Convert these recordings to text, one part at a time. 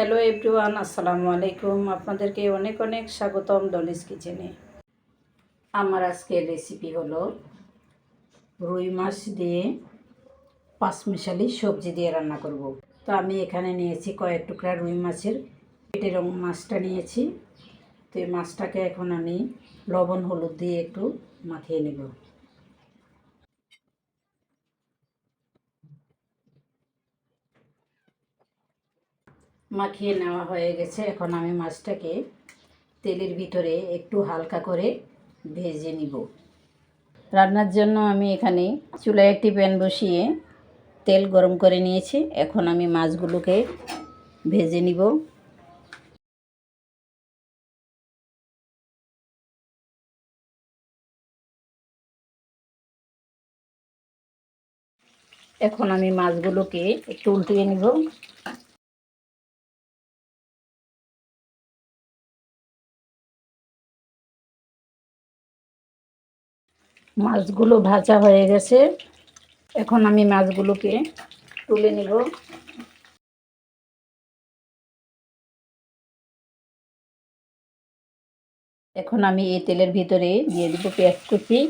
Hello everyone আসসালামু আলাইকুম। আপনাদেরকে অনেক অনেক স্বাগতম ডলিস কিচেনে আমার আজকের রেসিপি হলো রুই মাছ দিয়ে পাঁচমিশালি সবজি দিয়ে রান্না করব। তো আমি এখানে নিয়েছি কয়েক টুকরা রুই মাছের পেটের মাছটা নিয়েছি। তো এই মাছটাকে এখন আমি লবণ, হলুদ দিয়ে একটু মাখিয়ে নেব। মাখিয়ে নেওয়া হয়ে গেছে। এখন আমি মাছটাকে তেলের ভিতরে একটু হালকা করে ভেজে নিব। রান্নার জন্য আমি এখানে চুলায় একটি প্যান বসিয়ে তেল গরম করে নিয়েছি। এখন আমি মাছগুলোকে ভেজে নিব। এখন আমি মাছগুলোকে একটু উল্টিয়ে নিব। মাছগুলো ভাজা হয়ে গেছে। এখন আমি মাছগুলোকে তুলে নিব। এখন আমি এই তেলের ভিতরে দিয়ে দিব পেঁয়াজ কুচি।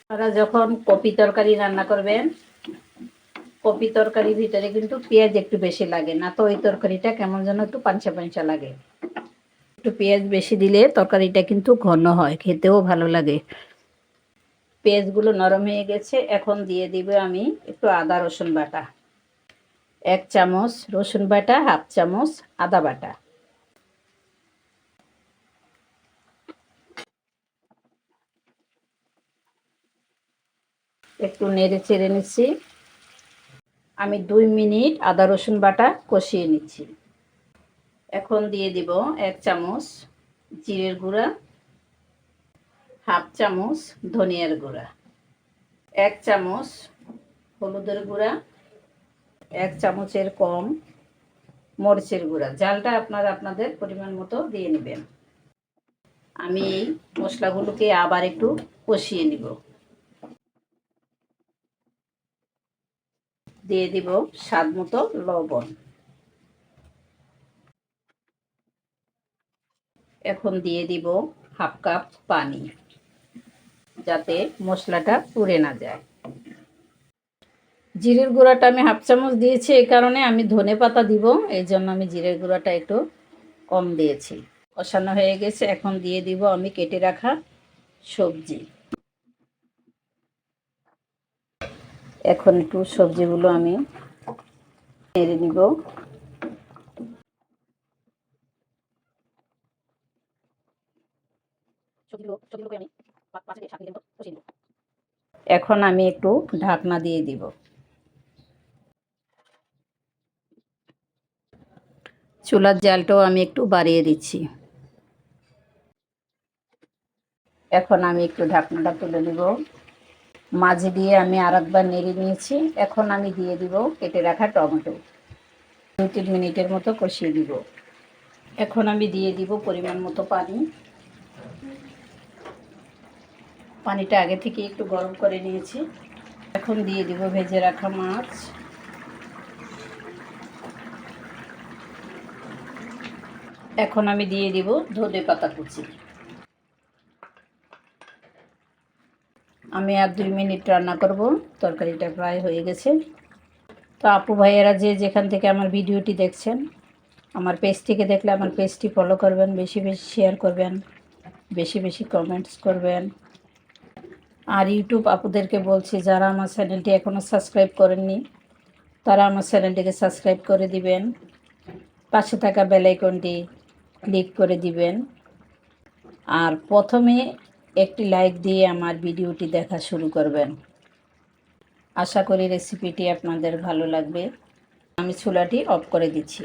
আপনারা যখন কপি তরকারি রান্না করবেন, কপি তরকারির ভিতরে কিন্তু পেঁয়াজ একটু বেশি লাগে, না তো ওই তরকারিটা কেমন যেন একটু পাঞ্চা পাঞ্চা লাগে। একটু পেঁয়াজ বেশি দিলে তরকারিটা কিন্তু ঘন হয়, খেতেও ভালো লাগে। পেঁয়াজগুলো নরম হয়ে গেছে, এখন দিয়ে দিব আমি একটু আদা রসুন বাটা। এক চামচ রসুন বাটা, হাফ চামচ আদা বাটা। একটু নেড়ে চেড়ে নিচ্ছি। আমি দুই মিনিট আদা রসুন বাটা কষিয়ে নিচ্ছি। এখন দিয়ে দিব এক চামচ জিরের গুঁড়া। হাফ চামচ ধনিয়ার গুঁড়া, এক চামচ হলুদের গুঁড়া, এক চামচের কম মরিচের গুঁড়া। জালটা আপনারা আপনাদের পরিমাণ মতো দিয়ে নেবেন। আমি এই মশলাগুলোকে আবার একটু কষিয়ে নিব। দিয়ে দিব স্বাদ মতো লবণ। এখন দিয়ে দিব হাফ কাপ পানি। যাতে মশলাটা পুড়ে না যায়। জিরের গুঁড়াটা আমি হাফ চামচ দিয়েছি এই কারণে আমি ধনে পাতা দিব, এই জন্য আমি জিরের গুঁড়াটা একটু কম দিয়েছি। কষানো হয়ে গেছে, এখন দিয়ে দিব আমি কেটে রাখা সবজি। এখন একটু সবজিগুলো আমি নেড়ে নিব। এখন আমি একটু ঢাকনা দিয়ে দিব। চুলার জালটাও আমি একটু বাড়িয়ে দিচ্ছি। এখন আমি একটু ঢাকনাটা তুলে দিব মাঝে দিয়ে আমি আর একবার নেড়ে নিয়েছি। এখন আমি দিয়ে দিব কেটে রাখা টমেটো। দু তিন মিনিটের মতো কষিয়ে দিব। এখন আমি দিয়ে দিব পরিমাণ মতো পানি। পানিটা আগে থেকে একটু গরম করে নিয়েছি। এখন দিয়ে দিব ভেজে রাখা মাছ। এখন আমি দিয়ে দিব ধনে পাতা কুচি। আমি আর দুই মিনিট রান্না করব, তরকারিটা প্রায় হয়ে গেছে। তো আপু ভাইয়েরা যে যেখান থেকে আমার ভিডিওটি দেখছেন, আমার পেজ থেকে দেখলে আমার পেজটি ফলো করবেন, বেশি বেশি শেয়ার করবেন, বেশি বেশি কমেন্টস করবেন। আর ইউটিউব আপুদেরকে বলছি, যারা আমার চ্যানেলটি এখনও সাবস্ক্রাইব করেননি, তারা আমার চ্যানেলটিকে সাবস্ক্রাইব করে দিবেন। পাশে থাকা বেলাইকনটি ক্লিক করে দিবেন। আর প্রথমে একটি লাইক দিয়ে আমার ভিডিওটি দেখা শুরু করবেন। আশা করি রেসিপিটি আপনাদের ভালো লাগবে। আমি চুলাটি অফ করে দিচ্ছি।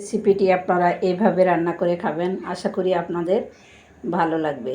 রেসিপিটি আপনারা এভাবে রান্না করে খাবেন। আশা করি আপনাদের ভালো লাগবে।